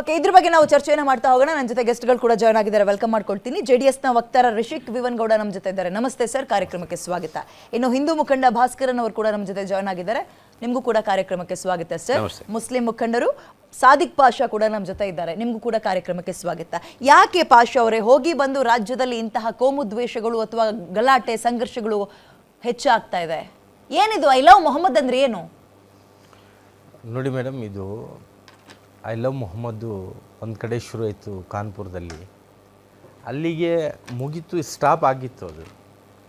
Okay ಇದ್ರ ಬಗ್ಗೆ ನಾವು ಚರ್ಚೆಯನ್ನು ಮಾಡ್ತಾ ಹೋಗೋಣ. ನನ್ನ ಜೊತೆ ಗೆಸ್ಟ್ಗಳು ಕೂಡ ಜಾಯ್ನ್ ಆಗಿದ್ದಾರೆ. ವೆಲ್ಕಮ್ ಮಾಡ್ಕೊಳ್ತೀನಿ. ಜೆಡಿಎಸ್ನ ವಕ್ತಾರ ರಿಷಿಕ್ ವಿವನ್ ಗೌಡ ನಮ್ಮ ಜೊತೆ ಇದ್ದಾರೆ. ನಮಸ್ತೆ ಸರ್ ಕಾರ್ಯಕ್ರಮಕ್ಕೆ ಸ್ವಾಗತ. ಇನ್ನು ಹಿಂದೂ ಮುಖಂಡ ಭಾಸ್ಕರನ್ ಅವರು ಕೂಡ ನಮ್ಮ ಜೊತೆ ಜಾಯ್ನ್ ಆಗಿದ್ದಾರೆ. ನಿಮಗೂ ಕೂಡ ಕಾರ್ಯಕ್ರಮಕ್ಕೆ ಸ್ವಾಗತ ಸರ್ ಮುಸ್ಲಿಂ ಮುಖಂಡರು ಸಾದಿಕ್ ಪಾಷಾ ಕೂಡ ನಮ್ಮ ಜೊತೆ ಇದ್ದಾರೆ. ನಿಮಗೂ ಕೂಡ ಕಾರ್ಯಕ್ರಮಕ್ಕೆ ಸ್ವಾಗತ. ಯಾಕೆ ಪಾಷಾ ಅವರೇ? ಹೋಗಿ ಬಂದು ರಾಜ್ಯದಲ್ಲಿ ಇಂತಹ ಕೋಮು ದ್ವೇಷಗಳು ಅಥವಾ ಗಲಾಟೆ ಸಂಘರ್ಷಗಳು ಹೆಚ್ಚಾಗ್ತಾ ಇದೆ. ಏನಿದು? ಐ ಲವ್ ಮೊಹಮ್ಮದ್ ಅಂದ್ರೆ ಏನು? ನೋಡಿ ಮೇಡಮ್ ಇದು ಐ ಲವ್ ಮೊಹಮ್ಮದ್ದು ಒಂದು ಕಡೆ ಶುರು ಆಯಿತು ಕಾನ್ಪುರದಲ್ಲಿ. ಅಲ್ಲಿಗೆ ಮುಗೀತು ಸ್ಟಾಪ್ ಆಗಿತ್ತು ಅದು.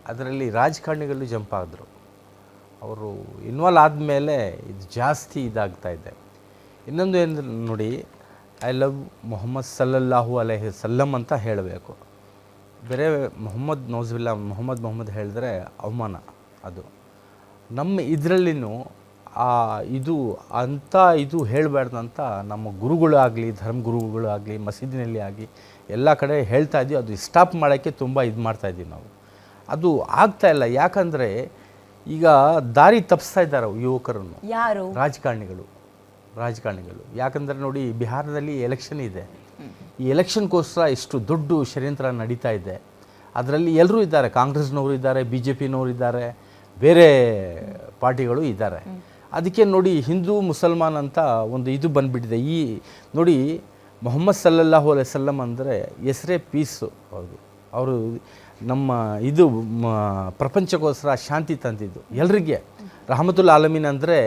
ಅದರಲ್ಲಿ ರಾಜಕಾರಣಿಗಳು ಜಂಪ್ ಆದರು. ಅವರು ಇನ್ವಾಲ್ವ್ ಆದಮೇಲೆ ಇದು ಜಾಸ್ತಿ ಇದಾಗ್ತಾ ಇದೆ. ಇನ್ನೊಂದು ಏನು ನೋಡಿ ಐ ಲವ್ ಮೊಹಮ್ಮದ್ ಸಲ್ಲಲ್ಲಾಹು ಅಲೈಹಿ ಸಲ್ಲಂ ಅಂತ ಹೇಳಬೇಕು. ಬೇರೆ ಮೊಹಮ್ಮದ್ ನೌಜುಬಿಲ್ಲಾ ಮೊಹಮ್ಮದ್ ಮೊಹಮ್ಮದ್ ಹೇಳಿದ್ರೆ ಅವಮಾನ ಅದು. ನಮ್ಮ ಇದರಲ್ಲಿನೂ ಆ ಇದು ಅಂತ ಇದು ಹೇಳಬಾರ್ದು ಅಂತ ನಮ್ಮ ಗುರುಗಳಾಗಲಿ ಧರ್ಮಗುರುಗಳಾಗಲಿ ಮಸೀದಿನಲ್ಲಿ ಆಗಲಿ ಎಲ್ಲ ಕಡೆ ಹೇಳ್ತಾ ಇದ್ದೀವಿ ಅದು ಸ್ಟಾಪ್ ಮಾಡೋಕ್ಕೆ ತುಂಬ ಇದು ಮಾಡ್ತಾ ಇದ್ದೀವಿ ನಾವು. ಅದು ಆಗ್ತಾ ಇಲ್ಲ. ಯಾಕಂದರೆ ಈಗ ದಾರಿ ತಪ್ಪಿಸ್ತಾ ಇದ್ದಾರೆ ಯುವಕರನ್ನು. ಯಾರು? ರಾಜಕಾರಣಿಗಳು. ರಾಜಕಾರಣಿಗಳು. ಯಾಕಂದರೆ ನೋಡಿ ಬಿಹಾರದಲ್ಲಿ ಎಲೆಕ್ಷನ್ ಇದೆ. ಈ ಎಲೆಕ್ಷನ್ಗೋಸ್ಕರ ಇಷ್ಟು ದೊಡ್ಡ ಷಡ್ಯಂತ್ರ ನಡೀತಾ ಇದೆ. ಅದರಲ್ಲಿ ಎಲ್ಲರೂ ಇದ್ದಾರೆ. ಕಾಂಗ್ರೆಸ್ನವರು ಇದ್ದಾರೆ ಬಿ ಜೆ ಪಿನವರು ಇದ್ದಾರೆ ಬೇರೆ ಪಾರ್ಟಿಗಳು ಇದ್ದಾರೆ. ಅದಕ್ಕೆ ನೋಡಿ ಹಿಂದೂ ಮುಸಲ್ಮಾನ್ ಅಂತ ಒಂದು ಇದು ಬಂದುಬಿಟ್ಟಿದೆ. ಈ ನೋಡಿ ಮೊಹಮ್ಮದ್ ಸಲ್ಲಲ್ಲಾಹು ಅಲೈ ಸಲ್ಲಂ ಅಂದರೆ ಹೆಸರೇ ಪೀಸು ಅವ್ರಿಗೆ ಅವರು ನಮ್ಮ ಇದು ಪ್ರಪಂಚಕ್ಕೋಸ್ಕರ ಶಾಂತಿ ತಂದಿದ್ದು. ಎಲ್ರಿಗೆ ರಹಮತುಲ್ ಆಲಮೀನ್ ಅಂದರೆ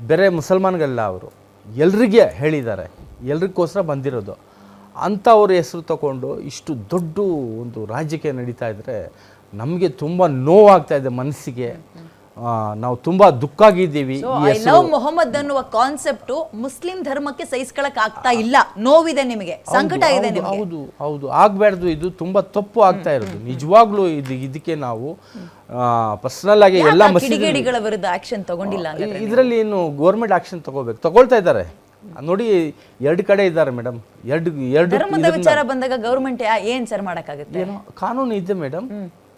ಬೇರೆ ಮುಸಲ್ಮಾನ್ಗಲ್ಲ ಅವರು. ಎಲ್ರಿಗೆ ಹೇಳಿದ್ದಾರೆ. ಎಲ್ರಿಗೋಸ್ಕರ ಬಂದಿರೋದು. ಅಂಥವ್ರ ಹೆಸರು ತಗೊಂಡು ಇಷ್ಟು ದೊಡ್ಡ ಒಂದು ರಾಜಕೀಯ ನಡೀತಾ ಇದ್ದರೆ ನಮಗೆ ತುಂಬ ನೋವಾಗ್ತಾ ಇದೆ ಮನಸ್ಸಿಗೆ. ನಾವು ತುಂಬಾ ದುಃಖ ಆಗಿದ್ದೀವಿ ಈ ಐ ಲವ್ ಮೊಹಮ್ಮದ್ ಅನ್ನುವ ಕಾನ್ಸೆಪ್ಟ್ ಮುಸ್ಲಿಂ ಧರ್ಮಕ್ಕೆ ಸಹಿಸ್ಕೊಳಕ್ ಆಗ್ತಾ ಇಲ್ಲ. ನೋವಿದೆ ನಿಮಗೆ. ಸಂಕಟ ಇದೆ ಹೌದು, ನಿಮಗೆ. ಹೌದು ಹೌದು. ಆಗಬಾರ್ದು. ಇದು ತುಂಬಾ ತಪ್ಪು ಆಗ್ತಾ ಇರೋದು. ನಿಜವಾಗ್ಲೂ ಇದು ಇದಕ್ಕೆ ನಾವು ಪರ್ಸನಲ್ ಆಗಿ ಎಲ್ಲ ಮಸೀದಿಗಳ ಕಿಡಿಗೇಡಿಗಳ ವಿರುದ್ಧ ಆಕ್ಷನ್ ತಗೊಂಡಿಲ್ಲ ಇದರಲ್ಲಿ ಏನು ಗೌರ್ಮೆಂಟ್ ಆಕ್ಷನ್ ತಗೋಬೇಕು. ತಗೊಳ್ತಾ ಇದ್ದಾರೆ. ನೋಡಿ ಎರಡು ಕಡೆ ಇದ್ದಾರೆ ಮೇಡಮ್ ಎರಡು ಎರಡು ಧರ್ಮದ ವಿಚಾರ ಬಂದಾಗ ಗೌರ್ಮೆಂಟ್ ಏನ್ ಸರ್ ಮಾಡಕ್ಕಾಗುತ್ತೆ? ಏನೋ ಕಾನೂನು ಇದೆ ಮೇಡಮ್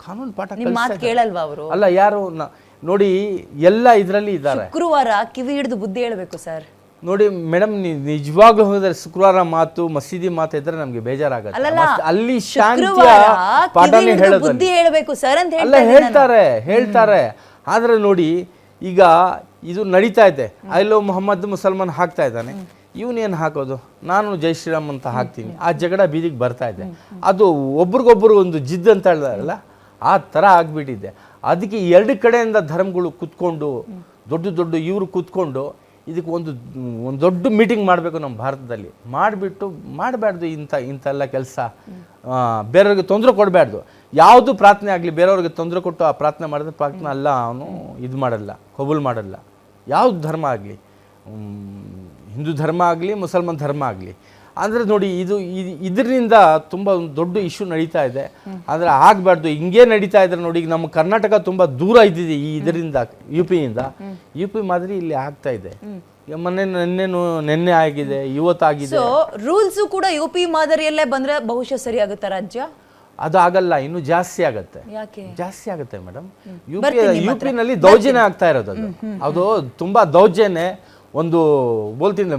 ಕಾನೂನು ಪಾಠ. ಕೇಳಲ್ವಾ ಅವರು? ಅಲ್ಲ ಯಾರು ನೋಡಿ ಎಲ್ಲ ಇದರಲ್ಲಿ ಇದ್ದಾರೆ. ಶುಕ್ರವಾರ ಕಿವಿ ಹಿಡಿದು ಬುದ್ಧಿ ಹೇಳಬೇಕು ಸರ್. ನೋಡಿ ಮೇಡಮ್ ನಿಜವಾಗ್ಲೂ ಹೋದ್ರೆ ಶುಕ್ರವಾರ ಮಾತು ಮಸೀದಿ ಮಾತು ಇದ್ರೆ ನಮ್ಗೆ ಬೇಜಾರಾಗತ್ತೆ. ಅಲ್ಲಿ ಶಾಂತಿಯ ಪಾಠನೇ ಹೇಳೋದು ಬುದ್ಧಿ ಹೇಳ್ಬೇಕು ಸರ್ ಅಂತ ಅಲ್ಲ. ಹೇಳ್ತಾರೆ ಹೇಳ್ತಾರೆ. ಆದ್ರೆ ನೋಡಿ ಈಗ ಇದು ನಡೀತಾ ಇದೆ. ಐ ಲವ್ ಮೊಹಮ್ಮದ್ ಮುಸಲ್ಮಾನ್ ಹಾಕ್ತಾ ಇದ್ದಾನೆ. ಇವನೇನು ಹಾಕೋದು? ನಾನು ಜೈ ಶ್ರೀರಾಮ್ ಅಂತ ಹಾಕ್ತೀನಿ. ಆ ಜಗಳ ಬೀದಿಗೆ ಬರ್ತಾ ಇದೆ. ಅದು ಒಬ್ರಿಗೊಬ್ರು ಒಂದು ಜಿದ್ದು ಅಂತ ಹೇಳ್ದಾರಲ್ಲ ಆ ಥರ ಆಗ್ಬಿಟ್ಟಿದೆ. ಅದಕ್ಕೆ ಎರಡು ಕಡೆಯಿಂದ ಧರ್ಮಗಳು ಕೂತ್ಕೊಂಡು, ದೊಡ್ಡ ದೊಡ್ಡ ಇವರು ಕೂತ್ಕೊಂಡು, ಇದಕ್ಕೆ ಒಂದು ಒಂದು ದೊಡ್ಡ ಮೀಟಿಂಗ್ ಮಾಡಬೇಕು ನಮ್ಮ ಭಾರತದಲ್ಲಿ. ಮಾಡಿಬಿಟ್ಟು, ಮಾಡಬಾರ್ದು ಇಂಥ, ಇಂಥೆಲ್ಲ ಕೆಲಸ. ಬೇರೆಯವ್ರಿಗೆ ತೊಂದರೆ ಕೊಡಬಾರ್ದು. ಯಾವುದು ಪ್ರಾರ್ಥನೆ ಆಗಲಿ, ಬೇರೆಯವ್ರಿಗೆ ತೊಂದರೆ ಕೊಟ್ಟು ಆ ಪ್ರಾರ್ಥನೆ ಮಾಡಿದ್ರೆ ಪ್ರಾರ್ಥನೆ ಅಲ್ಲ, ಅವನು ಇದು ಮಾಡಲ್ಲ, ಕಬೂಲ್ ಮಾಡಲ್ಲ. ಯಾವುದು ಧರ್ಮ ಆಗಲಿ ಹಿಂದೂ ಧರ್ಮ ಆಗಲಿ, ಮುಸಲ್ಮಾನ್ ಧರ್ಮ ಆಗಲಿ ಅಂದರೆ ನೋಡಿ ಇದು ಇದ್- ಇದರಿಂದ ತುಂಬ ಒಂದು ದೊಡ್ಡ ಇಶ್ಯೂ ನಡೀತಾ ಇದೆ. ಆದರೆ ಆಗಬಾರ್ದು. ಹಿಂಗೆ ನಡೀತಾ ಇದ್ರೆ ನೋಡಿ ಈಗ ನಮ್ಮ ಕರ್ನಾಟಕ ತುಂಬ ದೂರ ಇದ್ದಿದೆ ಈ ಇದರಿಂದ ಯು ಪಿಯಿಂದ ಯು ಪಿ ಮಾದರಿ ಇಲ್ಲಿ ಆಗ್ತಾ ಇದೆ. ಮೊನ್ನೆ ನಿನ್ನೆ ನೆನ್ನೆ ಆಗಿದೆ ಇವತ್ತಾಗಿದೆ ರೂಲ್ಸು ರೂಲ್ಸ್ ಕೂಡ ಯು ಪಿ ಮಾದರಿಯಲ್ಲೇ ಬಂದ್ರೆ ಬಹುಶಃ ಸರಿ ಆಗುತ್ತಾ ರಾಜ್ಯ? ಅದು ಆಗಲ್ಲ ಇನ್ನು ಜಾಸ್ತಿ ಆಗುತ್ತೆ. ಜಾಸ್ತಿ ಆಗುತ್ತೆ ಮೇಡಮ್. ಯು ಪಿ ಯು ಪಿನಲ್ಲಿ ದೌರ್ಜನ್ಯ ಆಗ್ತಾ ಇರೋದು ಅದು. ಅದು ತುಂಬಾ ದೌರ್ಜನ್ಯ ಒಂದು ಬೋಲ್ತೀನಿ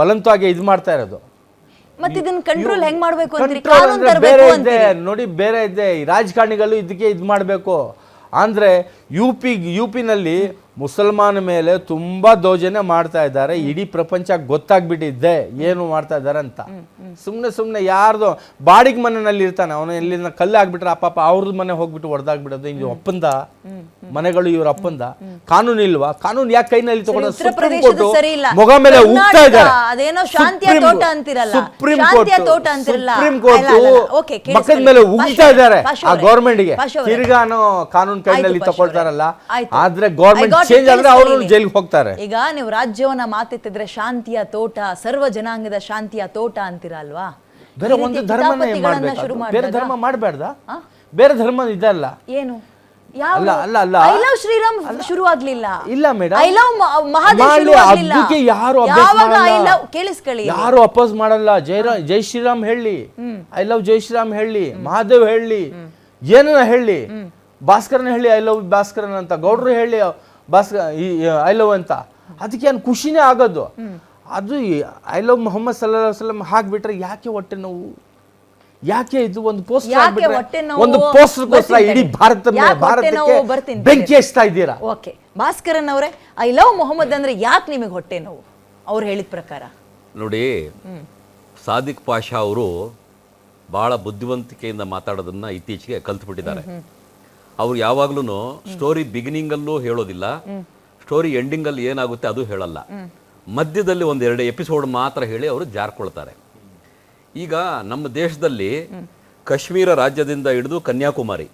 ಬಲಂತವಾಗಿ ಇದು ಮಾಡ್ತಾ ಇರೋದು. ಮತ್ತೆ ಇದನ್ನ ಕಂಟ್ರೋಲ್ ಹೆಂಗ್ ಮಾಡ್ಬೇಕು ಅಂತೀರಿ? ಕಾನೂನು ತರಬೇಕು ಇದೆ. ನೋಡಿ ಬೇರೆ ಇದೆ. ರಾಜಕಾರಣಿಗಳು ಇದಕ್ಕೆ ಇದು ಮಾಡಬೇಕು. ಅಂದ್ರೆ ಯು ಪಿ ಯು ಪಿನಲ್ಲಿ ಮುಸಲ್ಮಾನ ಮೇಲೆ ತುಂಬಾ ದೌರ್ಜನ್ಯ ಮಾಡ್ತಾ ಇದ್ದಾರೆ. ಇಡೀ ಪ್ರಪಂಚ ಗೊತ್ತಾಗ್ಬಿಟ್ಟಿದ್ದೆ. ಏನು ಮಾಡ್ತಾ ಇದ್ದಾರೆ ಅಂತ. ಸುಮ್ಮನೆ ಸುಮ್ಮನೆ ಯಾರ್ದು ಬಾಡಿಗೆ ಮನೆಯಲ್ಲಿ ಇರ್ತಾನೆ. ಅವನು ಎಲ್ಲಿಂದ ಕಲ್ಲು ಆಗ್ಬಿಟ್ರೆ ಆ ಪಾಪ ಅವ್ರದ್ದು ಮನೆ ಹೋಗ್ಬಿಟ್ಟು ಹೊಡೆದಾಗ್ಬಿಡೋದು ಇದು ಒಪ್ಪಂದ. ಮನೆಗಳು ಇವ್ರ ಅಪ್ಪಂದ ಕಾನೂನು ಇಲ್ವಾ? ಕಾನೂನು ಯಾಕೆ ಕೈನಲ್ಲಿ ತಗೊಂಡು ಮೊಗ ಮೇಲೆ ಉಗ್ತಾ ಇದ್ದಾರೆ. Supreme- court supreme court. ಮಕ್ಕದ ಮೇಲೆ ಉಗ್ತಾ ಇದ್ದಾರೆ ಆ ಗೌರ್ಮೆಂಟ್ಗೆ ತಿರ್ಗಾನು ಕಾನೂನು ಕೈನಲ್ಲಿ ತಗೊಳ್ತಾರಲ್ಲ. ಆದ್ರೆ ಗೌರ್ಮೆಂಟ್ ಚೇಂಜ್ ಆದ್ರೆ ಅವರು ಜೈಲಿಗೆ ಹೋಗ್ತಾರೆ. ಈಗ ನೀವು ರಾಜ್ಯವನ್ನ ಮಾತೆತ್ತಿದ್ರೆ ಶಾಂತಿಯ ತೋಟ ಸರ್ವ ಜನಾಂಗದ ಶಾಂತಿಯ ತೋಟ ಅಂತೀರಾ ಅಲ್ವಾ ಬೇರೆ ಒಂದು ಧರ್ಮನೇ ಕಿತಾಪತಿಗಳನ್ನ ಬೇರೆ ಧರ್ಮ ಮಾಡಬೇಡ್ದ ಬೇರೆ ಧರ್ಮ ಇದಲ್ಲ. ಏನು? ಅಲ್ಲ, ಅಲ್ಲ, ಅಲ್ಲ. ಐ ಲವ್ ಶ್ರೀರಾಮ್ ಶುರು ಆಗ್ಲಿಲ್ಲ ಇಲ್ಲ ಮೇಡಮ್ ಐ ಲವ್ ಮಹಾದೇವ್ ಶುರು ಆಗ್ಲಿಲ್ಲ ಅದಕ್ಕೆ ಯಾರು ಯಾವಾಗ ಐ ಲವ್ ಕೇಳಿಸ್ಕೊಳ್ಳಿ ಯಾರು ಅಪೋಸ್ ಮಾಡಲ್ಲ? ಜೈ ಜೈ ಶ್ರೀರಾಮ್ ಹೇಳಿ. ಐ ಲವ್ ಜೈ ಶ್ರೀರಾಮ್ ಹೇಳಿ. ಮಹಾದೇವ್ ಹೇಳಿ. ಏನನ್ನ ಹೇಳಿ? ಭಾಸ್ಕರನ ಹೇಳಿ ಐ ಲವ್ ಭಾಸ್ಕರನ್ ಅಂತ. ಗೌಡ್ರು ಹೇಳಿ ಭಾಸ್ಕರ್ ಐ ಲವ್ ಅಂತ. ಅದಕ್ಕೆ ಏನು ಖುಷಿನೇ ಆಗೋದು. ಅದು ಐ ಲವ್ ಮೊಹಮ್ಮದ್ ಸಲ್ಲಾ ವಸಲಂ ಹಾಕ್ಬಿಟ್ರೆ ಯಾಕೆ ಹೊಟ್ಟೆ ನೋವು? ಯಾಕೆ ಇದು ಒಂದು ಪೋಸ್ಟರ್? ಒಂದು ಪೋಸ್ಟರ್ಗೋಸ್ಕರ ಇಡೀ. ಭಾರತ? ಭಾರತಕ್ಕೆ ಬೆಂಕಿ ಹಚ್ತಾ ಇದ್ದೀರಾ? ಓಕೆ. ಭಾಸ್ಕರನ್ ಅವರೇ ಐ ಲವ್ ಮೊಹಮ್ಮದ್ ಅಂದ್ರೆ ಯಾಕೆ ನಿಮಗೆ ಹೊಟ್ಟೆ ನೋವು? ಅವ್ರು ಹೇಳಿದ ಪ್ರಕಾರ. ನೋಡಿ ಸಾದಿಕ್ ಪಾಷಾ ಅವರು ಬಹಳ ಬುದ್ಧಿವಂತಿಕೆಯಿಂದ ಮಾತಾಡೋದನ್ನ ಇತ್ತೀಚೆಗೆ ಕಲ್ತ್ಬಿಟ್ಟಿದ್ದಾರೆ. ಅವ್ರು ಯಾವಾಗ್ಲೂ ಸ್ಟೋರಿ ಬಿಗಿನಿಂಗಲ್ಲೂ ಹೇಳೋದಿಲ್ಲ. ಸ್ಟೋರಿ ಎಂಡಿಂಗಲ್ಲಿ ಏನಾಗುತ್ತೆ ಅದು ಹೇಳಲ್ಲ. ಮಧ್ಯದಲ್ಲಿ ಒಂದೆರಡು ಎಪಿಸೋಡ್ ಮಾತ್ರ ಹೇಳಿ ಅವರು ಜಾರ್ಕೊಳ್ತಾರೆ. ಈಗ ನಮ್ಮ ದೇಶದಲ್ಲಿ ಕಾಶ್ಮೀರ ರಾಜ್ಯದಿಂದ ಹಿಡಿದು ಕನ್ಯಾಕುಮಾರಿ,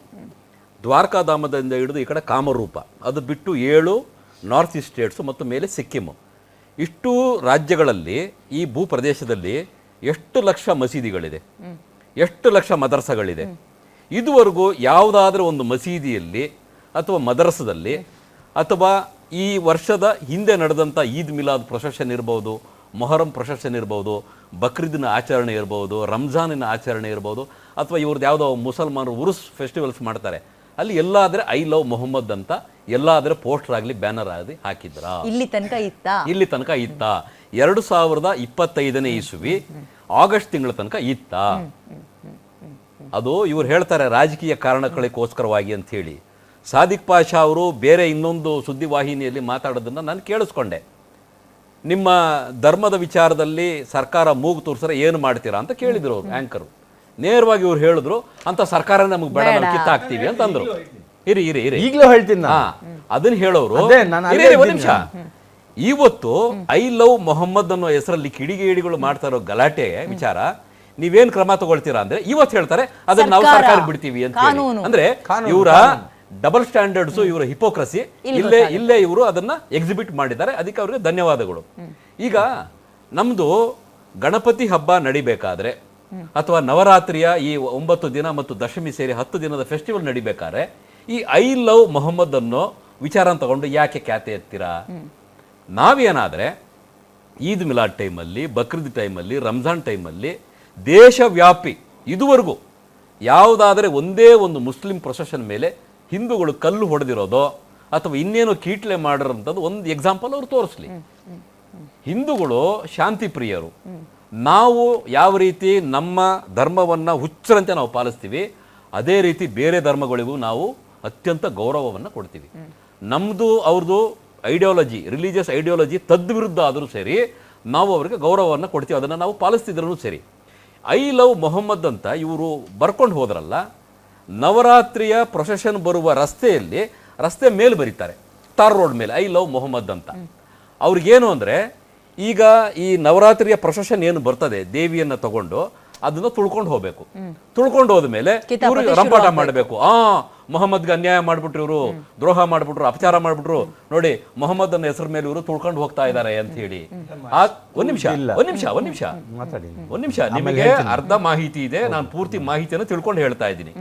ದ್ವಾರಕಾಧಾಮದಿಂದ ಹಿಡಿದು ಈ ಕಡೆ ಕಾಮರೂಪ, ಅದು ಬಿಟ್ಟು ಏಳು ನಾರ್ತ್ ಈಸ್ಟ್ ಸ್ಟೇಟ್ಸು ಮತ್ತು ಮೇಲೆ ಸಿಕ್ಕಿಮು ಇಷ್ಟು ರಾಜ್ಯಗಳಲ್ಲಿ ಈ ಭೂ ಪ್ರದೇಶದಲ್ಲಿ ಎಷ್ಟು ಲಕ್ಷ ಮಸೀದಿಗಳಿದೆ. ಎಷ್ಟು ಲಕ್ಷ ಮದರಸಗಳಿದೆ. ಇದುವರೆಗೂ ಯಾವುದಾದ್ರೂ ಒಂದು ಮಸೀದಿಯಲ್ಲಿ ಅಥವಾ ಮದರಸದಲ್ಲಿ ಅಥವಾ ಈ ವರ್ಷದ ಹಿಂದೆ ನಡೆದಂಥ ಈದ್ ಮಿಲಾದ್ ಪ್ರೊಸೆಷನ್ ಇರ್ಬೋದು ಮೊಹರಂ ಪ್ರೊಸೆಷನ್ ಇರ್ಬೋದು ಬಕ್ರೀದಿನ ಆಚರಣೆ ಇರ್ಬೋದು ರಂಜಾನಿನ ಆಚರಣೆ ಇರ್ಬೋದು ಅಥವಾ ಇವ್ರದ್ದು ಯಾವುದೋ ಮುಸಲ್ಮಾನರು ಉರುಸ್ ಫೆಸ್ಟಿವಲ್ಸ್ ಮಾಡ್ತಾರೆ ಅಲ್ಲಿ ಎಲ್ಲಾದ್ರೆ ಐ ಲವ್ ಮೊಹಮ್ಮದ್ ಅಂತ ಎಲ್ಲಾದ್ರೆ ಪೋಸ್ಟರ್ ಆಗಲಿ ಬ್ಯಾನರ್ ಆಗಲಿ ಹಾಕಿದ್ರ. ಇಲ್ಲಿ ತನಕ ಇತ್ತಾ? ಇಲ್ಲಿ ತನಕ ಇತ್ತ. ಎರಡು ಸಾವಿರದ ಇಪ್ಪತ್ತೈದನೇ ಇಸುವಿ ಆಗಸ್ಟ್ ತಿಂಗಳ ತನಕ ಇತ್ತ. ಅದು ಇವ್ರು ಹೇಳ್ತಾರೆ ರಾಜಕೀಯ ಕಾರಣಗಳಿಗೋಸ್ಕರವಾಗಿ ಅಂತ ಹೇಳಿ ಸಾದಿಕ್ ಪಾಷಾ ಅವರು ಬೇರೆ ಇನ್ನೊಂದು ಸುದ್ದಿವಾಹಿನಿಯಲ್ಲಿ ಮಾತಾಡೋದನ್ನು ನಾನು ಕೇಳಿಸ್ಕೊಂಡೆ. ನಿಮ್ಮ ಧರ್ಮದ ವಿಚಾರದಲ್ಲಿ ಸರ್ಕಾರ ಮೂಗು ತೋರಿಸ್ರೆ ಏನು ಮಾಡ್ತೀರಾ ಅಂತ ಕೇಳಿದ್ರು ಅವರು ಆ್ಯಂಕರು ನೇರವಾಗಿ ಇವ್ರು ಹೇಳಿದ್ರು ಅಂತ ಸರ್ಕಾರ ನಮಗೆ ಬೇಡ ನಾವು ಕಿತ್ತಾಕ್ತೀವಿ ಅಂತ ಅಂದ್ರು ಇರಿ ಇರಿ ಇರಿ. ಈಗಲೂ ಹೇಳ್ತೀನಿ ನಾನು. ಹಾ ಅದನ್ನ ಹೇಳೋರು. ಅದೇ, ಇರಿ, ಇರಿ, ಒಂದ್ ನಿಮಿಷ. ಇವತ್ತು ಐ ಲವ್ ಮೊಹಮ್ಮದ್ ಅನ್ನೋ ಹೆಸರಲ್ಲಿ ಕಿಡಿಗೇಡಿಗಳು ಮಾಡ್ತಾ ಇರೋ ಗಲಾಟೆ ವಿಚಾರ. ನೀವೇನ್ ಕ್ರಮ ತಗೊಳ್ತೀರಾ ಅಂದ್ರೆ ಇವತ್ತು ಹೇಳ್ತಾರೆ ಅದನ್ನ ನಾವು ಸರ್ಕಾರ, ಬಿಡ್ತೀವಿ ಅಂತ ಹೇಳಿ. ಅಂದ್ರೆ ಇವರ ಡಬಲ್ ಸ್ಟ್ಯಾಂಡರ್ಡ್ಸ್ ಇವರ ಹಿಪೋಕ್ರಸಿ ಇಲ್ಲೇ ಇಲ್ಲೇ ಇವರು ಅದನ್ನ ಎಕ್ಸಿಬಿಟ್ ಮಾಡಿದ್ದಾರೆ. ಅದಕ್ಕೆ ಅವರಿಗೆ ಧನ್ಯವಾದಗಳು. ಈಗ ನಮ್ದು ಗಣಪತಿ ಹಬ್ಬ ನಡಿಬೇಕಾದ್ರೆ ಅಥವಾ ನವರಾತ್ರಿಯ ಈ ಒಂಬತ್ತು ದಿನ ಮತ್ತು ದಶಮಿ ಸೇರಿ ಹತ್ತು ದಿನದ ಫೆಸ್ಟಿವಲ್ ನಡಿಬೇಕಾದ್ರೆ ಈ ಐ ಲವ್ ಮೊಹಮ್ಮದ್ ಅನ್ನೋ ವಿಚಾರ ತಗೊಂಡು ಯಾಕೆ ಖ್ಯಾತೆ ಎತ್ತೀರಾ? ನಾವೇನಾದ್ರೆ ಈದ್ ಮಿಲಾದ್ ಟೈಮಲ್ಲಿ ಬಕ್ರೀದ್ ಟೈಮಲ್ಲಿ ರಂಜಾನ್ ಟೈಮಲ್ಲಿ ದೇಶವ್ಯಾಪಿ ಇದುವರೆಗೂ ಯಾವುದಾದರೆ ಒಂದೇ ಒಂದು ಮುಸ್ಲಿಂ ಪ್ರೊಸೆಷನ್ ಮೇಲೆ ಹಿಂದೂಗಳು ಕಲ್ಲು ಹೊಡೆದಿರೋದೋ ಅಥವಾ ಇನ್ನೇನೋ ಕೀಟ್ಲೆ ಮಾಡಿರೋಂಥದ್ದು ಒಂದು ಎಕ್ಸಾಂಪಲ್ ಅವರು ತೋರಿಸ್ಲಿ. ಹಿಂದೂಗಳು ಶಾಂತಿ ಪ್ರಿಯರು. ನಾವು ಯಾವ ರೀತಿ ನಮ್ಮ ಧರ್ಮವನ್ನ ಹುಚ್ಚರಂತೆ ನಾವು ಪಾಲಿಸ್ತೀವಿ ಅದೇ ರೀತಿ ಬೇರೆ ಧರ್ಮಗಳಿಗೂ ನಾವು ಅತ್ಯಂತ ಗೌರವವನ್ನು ಕೊಡ್ತೀವಿ. ನಮ್ಮದು ಅವ್ರದ್ದು ಐಡಿಯಾಲಜಿ ರಿಲಿಜಿಯಸ್ ಐಡಿಯಾಲಜಿ ತದ್ವಿರುದ್ಧ ಆದರೂ ಸರಿ ನಾವು ಅವರಿಗೆ ಗೌರವವನ್ನು ಕೊಡ್ತೀವಿ ಅದನ್ನು ನಾವು ಪಾಲಿಸ್ತಿದ್ರೂ ಸರಿ. ಐ ಲವ್ ಮೊಹಮ್ಮದ್ ಅಂತ ಇವರು ಬರ್ಕೊಂಡು ಹೋದ್ರಲ್ಲ ನವರಾತ್ರಿಯ ಪ್ರೊಸೆಷನ್ ಬರುವ ರಸ್ತೆಯಲ್ಲಿ ರಸ್ತೆ ಮೇಲೆ ಬರೀತಾರೆ ತಾರ್ ರೋಡ್ ಮೇಲೆ ಐ ಲವ್ ಮೊಹಮ್ಮದ್ ಅಂತ. ಅವ್ರಿಗೇನು ಅಂದರೆ ಈಗ ಈ ನವರಾತ್ರಿಯ ಪ್ರೊಸೆಷನ್ ಏನು ಬರ್ತದೆ ದೇವಿಯನ್ನ ತಗೊಂಡು ಅದನ್ನ ತುಳ್ಕೊಂಡು ಹೋಗಬೇಕು. ತುಳ್ಕೊಂಡು ಹೋದ್ಮೇಲೆ ರಂಪಾಟ ಮಾಡಬೇಕು. ಆ ಮೊಹಮ್ಮದ್ಗೆ ಅನ್ಯಾಯ ಮಾಡ್ಬಿಟ್ರು ಇವರು ದ್ರೋಹ ಮಾಡ್ಬಿಟ್ರು ಅಪಚಾರ ಮಾಡ್ಬಿಟ್ರು. ನೋಡಿ ಮೊಹಮ್ಮದ್ ಅನ್ನ ಹೆಸರ ಮೇಲೆ ಇವರು ತುಳ್ಕೊಂಡು ಹೋಗ್ತಾ ಇದ್ದಾರೆ ಅಂತ ಹೇಳಿ. ಆ ಒಂದ್ ನಿಮಿಷ ಒಂದ್ ನಿಮಿಷ ಒಂದ್ ನಿಮಿಷ. ಮಾತಾಡಿ. ಒಂದ್ ನಿಮಿಷ ನಿಮಗೆ ಅರ್ಧ ಮಾಹಿತಿ ಇದೆ ನಾನು ಪೂರ್ತಿ ಮಾಹಿತಿಯನ್ನು ತಿಳ್ಕೊಂಡು ಹೇಳ್ತಾ ಇದ್ದೀನಿ.